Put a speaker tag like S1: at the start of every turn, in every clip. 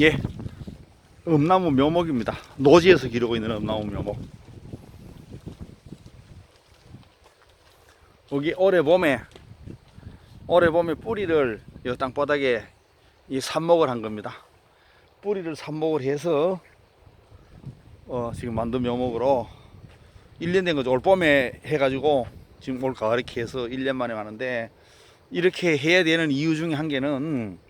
S1: 예, 음나무 묘목입니다. 노지에서 기르고 있는 음나무 묘목. 여기 올해 봄에 올해 봄에 뿌리를 이 땅바닥에 이 삽목을 한 겁니다. 뿌리를 삽목을 해서 어, 지금 만든 묘목으로 1년 된 거죠. 올 봄에 해가지고 지금 올 가을에 해서 1년 만에 하는데 이렇게 해야 되는 이유 중에 한 개는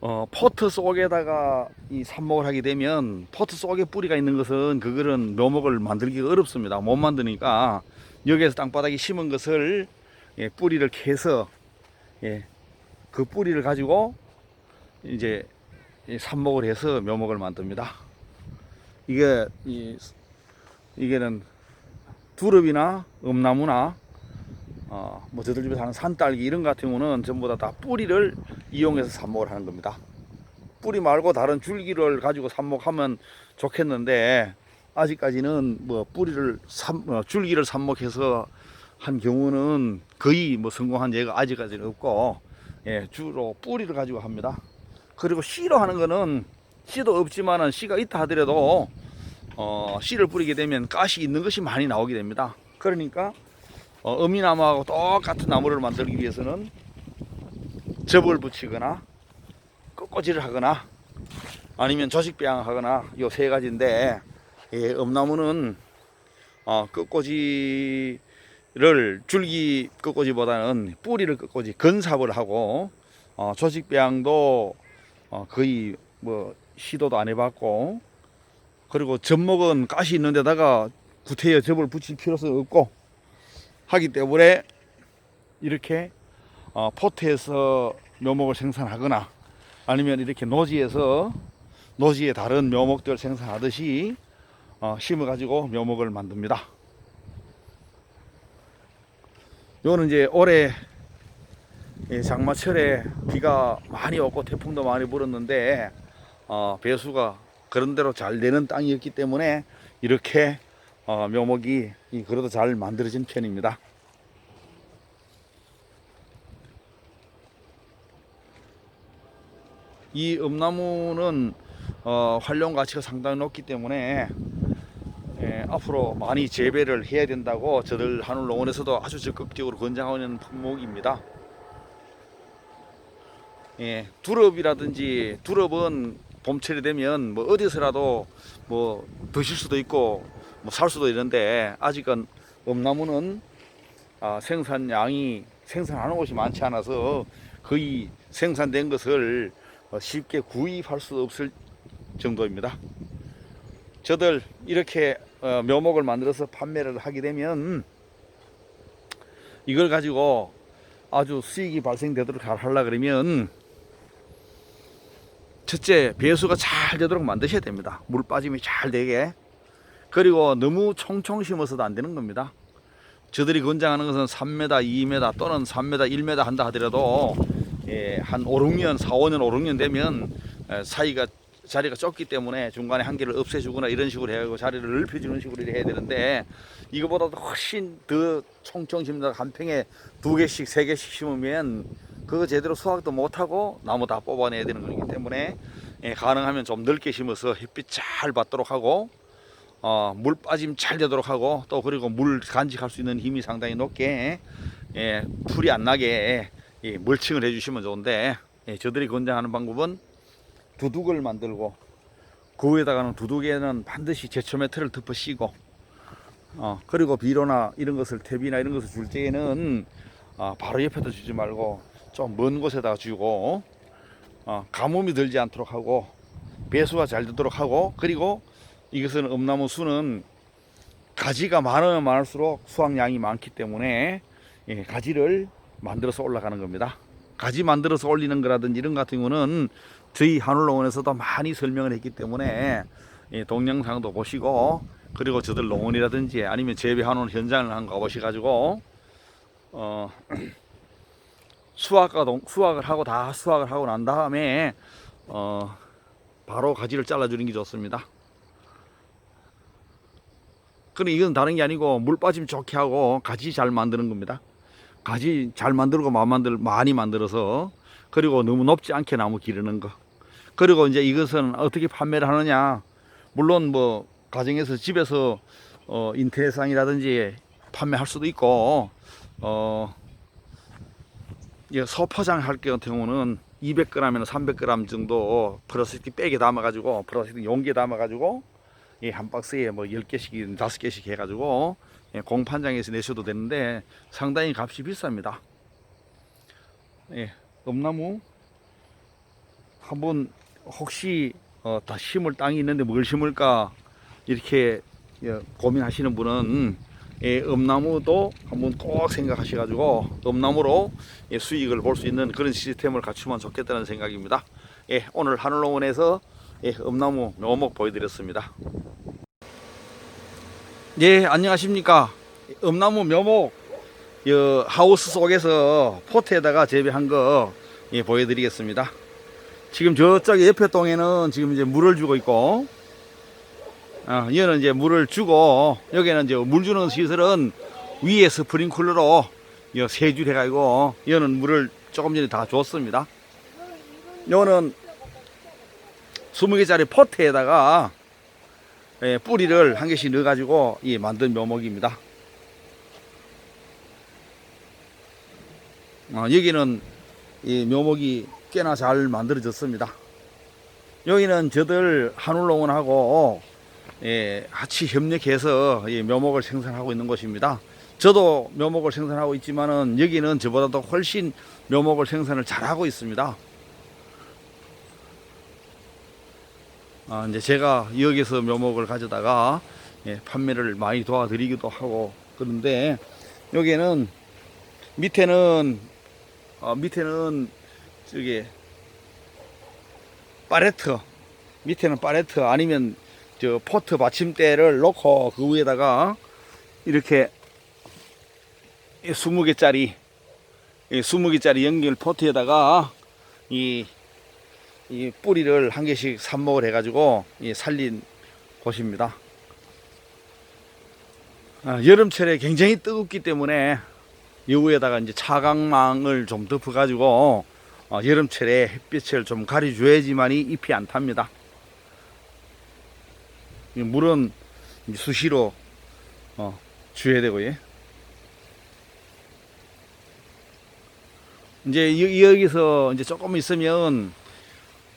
S1: 어, 포트 속에다가 이 삽목을 하게 되면 포트 속에 뿌리가 있는 것은 그거는 묘목을 만들기가 어렵습니다. 못 만드니까 여기에서 땅바닥에 심은 것을 예, 뿌리를 캐서 예, 그 뿌리를 가지고 이제 이 삽목을 해서 묘목을 만듭니다. 이게 이 이게는 두릅이나 음나무나 어, 뭐 저들 집에 사는 산딸기 이런 같은 경우는 전부 다, 다 뿌리를 이용해서 삽목을 하는 겁니다. 뿌리 말고 다른 줄기를 가지고 삽목하면 좋겠는데 아직까지는 뭐 뿌리를 삽, 어, 줄기를 삽목해서 한 경우는 거의 뭐 성공한 예가 아직까지는 없고 예, 주로 뿌리를 가지고 합니다. 그리고 씨로 하는 거는 씨도 없지만은 씨가 있다 하더라도 어, 씨를 뿌리게 되면 가시 있는 것이 많이 나오게 됩니다. 그러니까 어, 어미나무하고 똑같은 나무를 만들기 위해서는 접을 붙이거나 꺾어지를 하거나 아니면 조직배양을 하거나 요 세 가지인데 예, 엄나무는 어, 꺾어지를 줄기 꺾어지보다는 뿌리를 꺾어지 건삽을 하고 어, 조직배양도 어, 거의 뭐 시도도 안 해봤고 그리고 젖먹은 가시 있는 데다가 구태여 접을 붙일 필요성이 없고 하기 때문에 이렇게 어, 포트에서 묘목을 생산하거나 아니면 이렇게 노지에서 노지에 다른 묘목들 생산하듯이 어, 심어 가지고 묘목을 만듭니다. 요거는 이제 올해 이 장마철에 비가 많이 오고 태풍도 많이 불었는데 어, 배수가 그런대로 잘 되는 땅이었기 때문에 이렇게 어, 묘목이 이 그래도 잘 만들어진 편입니다. 이 음나무는 어, 활용 가치가 상당히 높기 때문에 예, 앞으로 많이 재배를 해야 된다고 저들 한울농원에서도 아주 적극적으로 권장하는 품목입니다. 예, 두릅이라든지 두릅은 봄철이 되면 뭐 어디서라도 뭐 드실 수도 있고 뭐 살 수도 있는데 아직은 음나무는 아, 생산량이 생산하는 곳이 많지 않아서 거의 생산된 것을 어, 쉽게 구입할 수 없을 정도입니다. 저들 이렇게 어, 묘목을 만들어서 판매를 하게 되면 이걸 가지고 아주 수익이 발생되도록 잘 하려 그러면 첫째 배수가 잘 되도록 만드셔야 됩니다. 물 빠짐이 잘 되게 그리고 너무 총총 심어서도 안 되는 겁니다. 저들이 권장하는 것은 3m, 2m 또는 3m, 1m 한다 하더라도 예, 한 5, 6년, 4, 5년, 5, 6년 되면 에, 사이가 자리가 좁기 때문에 중간에 한 개를 없애주거나 이런 식으로 해가지고 자리를 넓혀주는 식으로 해야 되는데 이거보다도 훨씬 더 총총 심다 한 평에 두 개씩 세 개씩 심으면 그거 제대로 수확도 못하고 나무 다 뽑아내야 되는 거기 때문에 예, 가능하면 좀 넓게 심어서 햇빛 잘 받도록 하고 어, 물 빠짐 잘 되도록 하고 또 그리고 물 간직할 수 있는 힘이 상당히 높게 예, 풀이 안 나게 예, 멀칭을 해주시면 좋은데 예, 저들이 권장하는 방법은 두둑을 만들고 그 위에다가는 두둑에는 반드시 제초 매트를 덮어 씌고 어, 그리고 비료나 이런 것을 탭이나 이런 것을 줄 때에는 어, 바로 옆에다 주지 말고 좀 먼 곳에다가 주고 어, 가뭄이 들지 않도록 하고 배수가 잘 되도록 하고 그리고 이것은 음나무 수는 가지가 많으면 많을수록 수확량이 많기 때문에 예, 가지를 만들어서 올라가는 겁니다. 가지 만들어서 올리는 거라든지 이런 같은 경우는 저희 한울농원에서도 많이 설명을 했기 때문에 예, 동영상도 보시고 그리고 저들 농원이라든지 아니면 재배하는 현장을 한번 가보셔가지고 어, 수확과 동, 수확을 하고 다 수확을 하고 난 다음에 어, 바로 가지를 잘라주는 게 좋습니다. 그럼 이건 다른 게 아니고 물 빠짐 좋게 하고 가지 잘 만드는 겁니다. 가지 잘 만들고 마 만들 많이 만들어서 그리고 너무 높지 않게 나무 기르는 거. 그리고 이제 이것은 어떻게 판매를 하느냐. 물론 뭐 가정에서 집에서 어 인터넷상이라든지 판매할 수도 있고 어이 소포장 할 경우는 200g이나 300g 정도 플라스틱 백에 담아 가지고 플라스틱 용기에 담아 가지고 예, 한 박스에 뭐 10개씩, 5개씩 해 가지고 예, 공판장에서 내셔도 되는데 상당히 값이 비쌉니다. 예, 음나무 한번 혹시 어, 다 심을 땅이 있는데 뭘 심을까 이렇게 예, 고민하시는 분은 예, 음나무도 한번 꼭 생각하셔가지고 음나무로 예, 수익을 볼 수 있는 그런 시스템을 갖추면 좋겠다는 생각입니다. 예, 오늘 하늘농원에서 예, 음나무 묘목 보여드렸습니다. 예, 안녕하십니까. 음나무 묘목 여, 하우스 속에서 포트에다가 재배한 거 예, 보여드리겠습니다. 지금 저쪽 옆에 동에는 지금 이제 물을 주고 있고, 어, 얘는 이제 물을 주고, 여기는 이제 물 주는 시설은 위에 스프링클러로 세줄 해가지고, 얘는 물을 조금 전에 다 줬습니다. 요는 20개짜리 포트에다가 예, 뿌리를 한 개씩 넣어가지고 이 만든 묘목입니다. 어, 여기는 이 묘목이 꽤나 잘 만들어졌습니다. 여기는 저들 한울농원하고 예, 같이 협력해서 이 묘목을 생산하고 있는 곳입니다. 저도 묘목을 생산하고 있지만은 여기는 저보다도 훨씬 묘목을 생산을 잘하고 있습니다. 아, 이제 제가 여기서 묘목을 가져다가 예, 판매를 많이 도와드리기도 하고 그런데 여기는 밑에는 어, 밑에는 저기 파레트 밑에는 파레트 아니면 저 포트 받침대를 놓고 그 위에다가 이렇게 20개짜리 20개짜리 연결 포트에다가 이, 이 뿌리를 한 개씩 삽목을 해가지고 이 살린 곳입니다. 아, 여름철에 굉장히 뜨겁기 때문에 여기에다가 이제 차광망을 좀 덮어가지고 어, 여름철에 햇빛을 좀 가려줘야지만이 잎이 안 탑니다. 이 물은 이제 수시로 어, 줘야 되고요. 이제 여- 여기서 이제 조금 있으면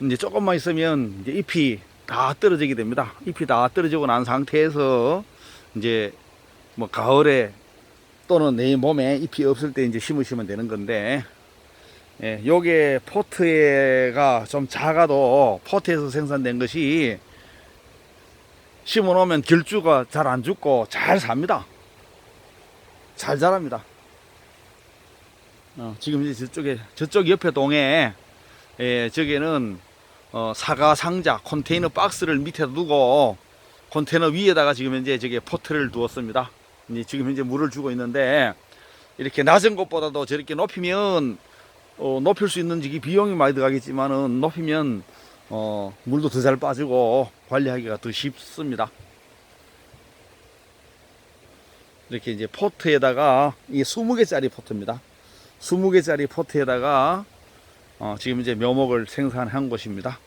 S1: 이제 조금만 있으면 이제 잎이 다 떨어지게 됩니다. 잎이 다 떨어지고 난 상태에서 이제 뭐 가을에 또는 내 몸에 잎이 없을 때 이제 심으시면 되는 건데 예, 요게 포트가 좀 작아도 포트에서 생산된 것이 심어 놓으면 결주가 잘 안 죽고 잘 삽니다. 잘 자랍니다. 어, 지금 이제 저쪽에 저쪽 옆에 동에 예, 저기는 어, 사과 상자 컨테이너 박스를 밑에 두고 컨테이너 위에다가 지금 현재 저게 포트를 두었습니다. 이제 지금 현재 물을 주고 있는데 이렇게 낮은 곳보다도 저렇게 높이면 어, 높일 수 있는 지기 비용이 많이 들어가겠지만은 높이면 어, 물도 더 잘 빠지고 관리하기가 더 쉽습니다. 이렇게 이제 포트에다가 이 20개짜리 포트입니다. 20개짜리 포트에다가 어, 지금 이제 묘목을 생산한 곳입니다.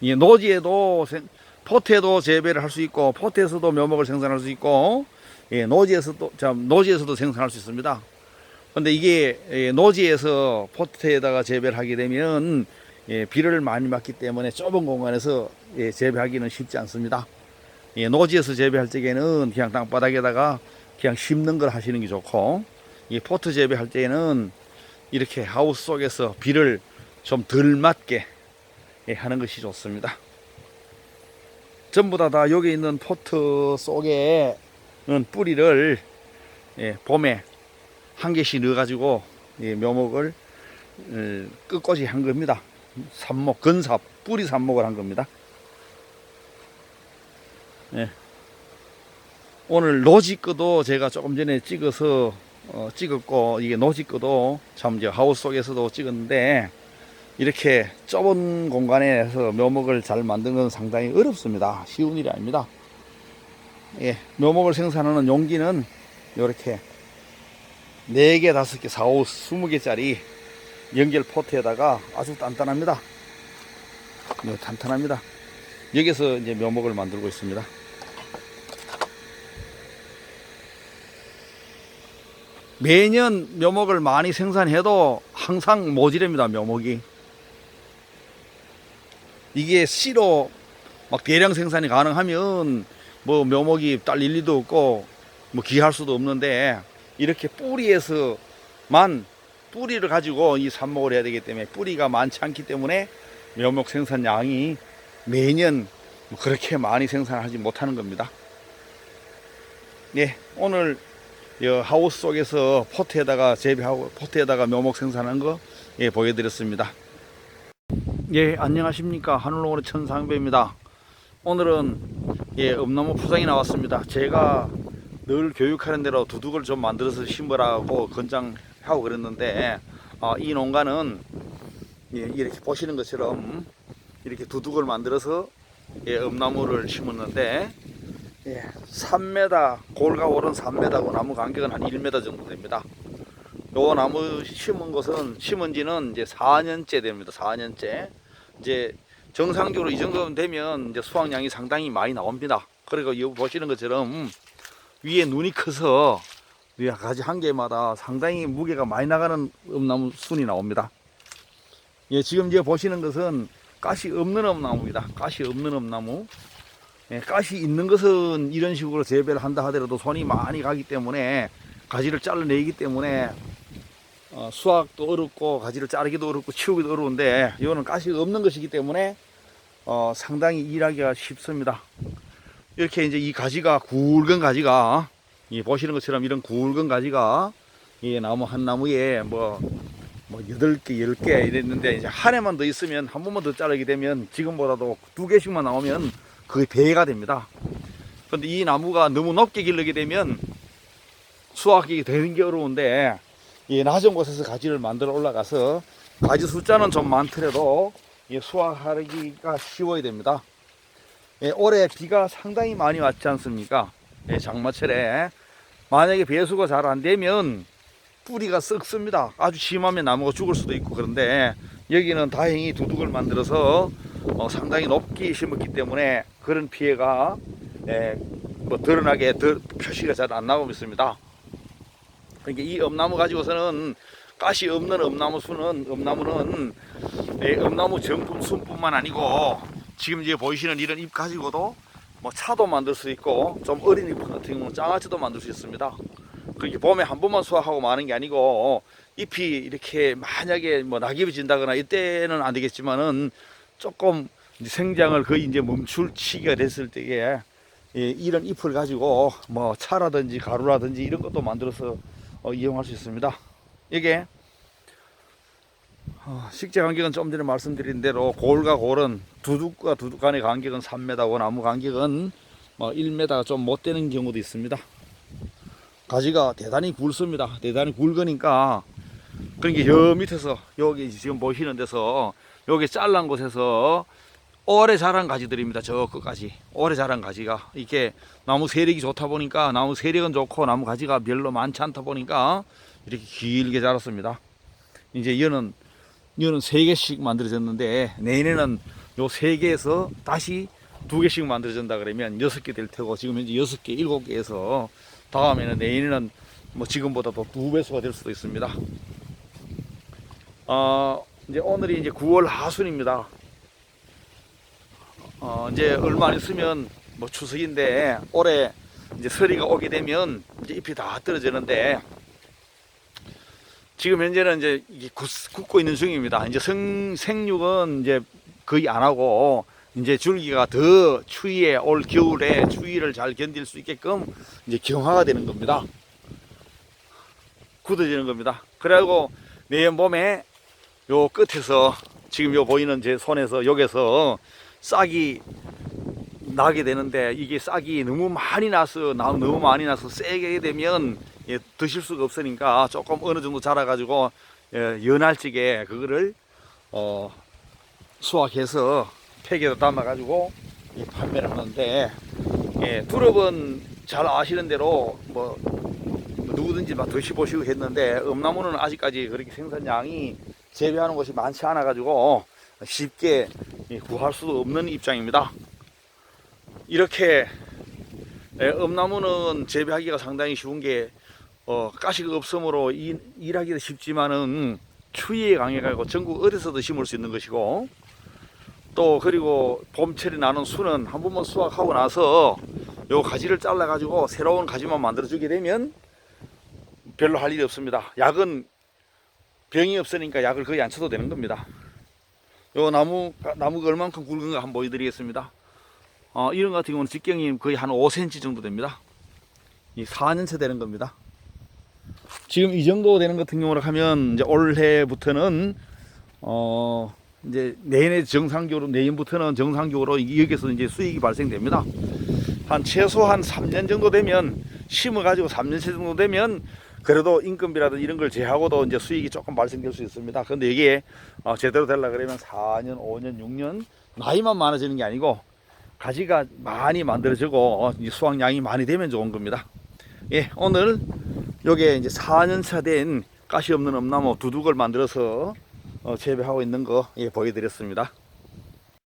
S1: 이 노지에도 생- 포트에도 재배를 할 수 있고 포트에서도 묘목을 생산할 수 있고 예, 노지에서도 참 노지에서도 생산할 수 있습니다. 근데 이게 예, 노지에서 포트에다가 재배를 하게 되면 예, 비를 많이 맞기 때문에 좁은 공간에서 예, 재배하기는 쉽지 않습니다. 예, 노지에서 재배할 적에는 그냥 땅바닥에다가 그냥 심는 걸 하시는 게 좋고 이 포트 재배할 때에는 이렇게 하우스 속에서 비를 좀 덜 맞게 예, 하는 것이 좋습니다. 전부 다, 다 여기 있는 포트 속에는 뿌리를 예, 봄에 한 개씩 넣어가지고 예, 묘목을 어, 끝까지 한 겁니다. 삽목, 건삽, 뿌리 삽목을 한 겁니다. 예. 오늘 노지 거도 제가 조금 전에 찍어서 어, 찍었고 이게 노지 거도 참 이제 하우스 속에서도 찍었는데 이렇게 좁은 공간에서 묘목을 잘 만드는 건 상당히 어렵습니다. 쉬운 일이 아닙니다. 예, 묘목을 생산하는 용기는 이렇게 4개, 5개, 4, 5, 20개짜리 연결 포트에다가 아주 단단합니다. 네, 탄탄합니다. 여기서 이제 묘목을 만들고 있습니다. 매년 묘목을 많이 생산해도 항상 모자랍니다, 묘목이. 이게 씨로 막 대량 생산이 가능하면 뭐 묘목이 딸 일리도 없고 뭐 귀할 수도 없는데 이렇게 뿌리에서만 뿌리를 가지고 이 삽목을 해야 되기 때문에 뿌리가 많지 않기 때문에 묘목 생산량이 매년 뭐 그렇게 많이 생산하지 못하는 겁니다. 예, 오늘 여 하우스 속에서 포트에다가 재배하고 포트에다가 묘목 생산한 거 예, 보여드렸습니다. 예, 안녕하십니까 하늘로의 천상배입니다. 오늘은 예, 음나무 포장이 나왔습니다. 제가 늘 교육하는 대로 두둑을 좀 만들어서 심으라고 권장하고 그랬는데 아, 이 농가는 예, 이렇게 보시는 것처럼 이렇게 두둑을 만들어서 예, 음나무를 심었는데 예, 3m 골과 골은 3m고 나무 간격은 한 1m 정도 됩니다. 요 나무 심은 것은 심은 지는 이제 4년째 됩니다. 4년째. 이제 정상적으로 이 정도 되면 이제 수확량이 상당히 많이 나옵니다. 그리고 여기 보시는 것처럼 위에 눈이 커서 이 가지 한 개마다 상당히 무게가 많이 나가는 음나무 순이 나옵니다. 예, 지금 이제 보시는 것은 가시 없는 음나무입니다. 가시 없는 음나무. 예, 가시 있는 것은 이런 식으로 재배를 한다 하더라도 손이 많이 가기 때문에 가지를 잘라내기 때문에 어, 수확도 어렵고 가지를 자르기도 어렵고 치우기도 어려운데 이거는 가시가 없는 것이기 때문에 어, 상당히 일하기가 쉽습니다. 이렇게 이제 이 가지가 굵은 가지가 이 보시는 것처럼 이런 굵은 가지가 이 나무 한 나무에 뭐, 뭐 여덟 개, 열개 이랬는데 이제 한 해만 더 있으면 한 번만 더 자르게 되면 지금보다도 두 개씩만 나오면 그게 배가 됩니다. 그런데 이 나무가 너무 높게 기르게 되면 수확이 되는 게 어려운데 이 낮은 곳에서 가지를 만들어 올라가서 가지 숫자는 좀 많더라도 이 수확하기가 쉬워야 됩니다. 예, 올해 비가 상당히 많이 왔지 않습니까? 예, 장마철에 만약에 배수가 잘 안 되면 뿌리가 썩습니다. 아주 심하면 나무가 죽을 수도 있고 그런데 여기는 다행히 두둑을 만들어서 어, 상당히 높게 심었기 때문에 그런 피해가 예, 뭐 드러나게 더 표시가 잘 안 나오고 있습니다. 그러니까 이 엄나무 가지고서는 가시 없는 엄나무 수는 엄나무는 예, 엄나무 정품 순뿐만 아니고 지금 이제 보이시는 이런 잎 가지고도 뭐 차도 만들 수 있고 좀 어린 잎 같은 경우는 장아찌도 만들 수 있습니다. 그렇게 봄에 한 번만 수확하고 마는 게 아니고 잎이 이렇게 만약에 뭐 낙엽이 진다거나 이때는 안 되겠지만은 조금 생장을 거의 이제 멈출 시기가 됐을 때에 예, 이런 잎을 가지고 뭐 차라든지 가루라든지 이런 것도 만들어서 어, 이용할 수 있습니다. 이게 어, 식재 간격은 좀 전에 말씀드린 대로 골과 골은 두둑과 두둑 간의 간격은 3m고 나무 간격은 뭐 1m 좀못 되는 경우도 있습니다. 가지가 대단히 굵습니다. 대단히 굵으니까 그러니까 저 밑에서 여기 지금 보시는 데서 여기 잘란 곳에서 오래 자란 가지들입니다. 저 끝까지 오래 자란 가지가 이게 나무 세력이 좋다 보니까 나무 세력은 좋고 나무 가지가 별로 많지 않다 보니까 이렇게 길게 자랐습니다. 이제 이거는 이거는 세 개씩 만들어졌는데 내년에는 요 세 개에서 다시 두 개씩 만들어진다 그러면 여섯 개 될 테고 지금 현재 여섯 개, 일곱 개에서 다음에는 내년에는 뭐 지금보다 더 두 배수가 될 수도 있습니다. 어, 이제 오늘이 이제 9월 하순입니다. 어, 이제 얼마 안 있으면 뭐 추석인데 올해 이제 설이가 오게 되면 이제 잎이 다 떨어지는데 지금 현재는 이제 굳고 있는 중입니다. 이제 생, 생육은 이제 거의 안 하고 이제 줄기가 더 추위에 올 겨울에 추위를 잘 견딜 수 있게끔 이제 경화가 되는 겁니다. 굳어지는 겁니다. 그래고 내년 봄에 요 끝에서 지금 요 보이는 제 손에서 여기서 싹이 나게 되는데 이게 싹이 너무 많이 나서 나- 너무 많이 나서 세게 되면 예, 드실 수가 없으니까 조금 어느 정도 자라가지고 예, 연할지게 그거를 어, 수확해서 팩에다 담아가지고 예, 판매를 하는데 예, 두릅은 잘 아시는 대로 뭐 누구든지 막 드셔보시고 했는데 음나무는 아직까지 그렇게 생산량이 재배하는 곳이 많지 않아 가지고 쉽게 이 구할 수도 없는 입장입니다. 이렇게 예, 엄나무는 재배하기가 상당히 쉬운 게 어, 가시가 없으므로 일, 일하기도 쉽지만은 추위에 강해가지고 전국 어디서도 심을 수 있는 것이고 또 그리고 봄철이 나는 수는 한 번만 수확하고 나서 요 가지를 잘라 가지고 새로운 가지만 만들어 주게 되면 별로 할 일이 없습니다. 약은 병이 없으니까 약을 거의 안 쳐도 되는 겁니다. 요 나무 나무가 얼만큼 굵은가 한번 보여드리겠습니다. 어, 이런 것 같은 경우는 직경이 거의 한 5cm 정도 됩니다. 이 4년째 되는 겁니다. 지금 이 정도 되는 같은 경우로 하면 이제 올해부터는 어 이제 내년에 정상적으로 내년부터는 정상적으로 이- 여기서 이제 수익이 발생됩니다. 한 최소한 3년 정도 되면 심어 가지고 3년 정도 되면 그래도 인건비라든지 이런 걸 제하고도 이제 수익이 조금 발생될 수 있습니다. 근데 이게 어, 제대로 되려 그러면 4년, 5년, 6년 나이만 많아지는 게 아니고 가지가 많이 만들어지고 어, 이 수확량이 많이 되면 좋은 겁니다. 예, 오늘 요게 이제 4년차 된 가시 없는 엄나무 두둑을 만들어서 어, 재배하고 있는 거 예, 보여드렸습니다.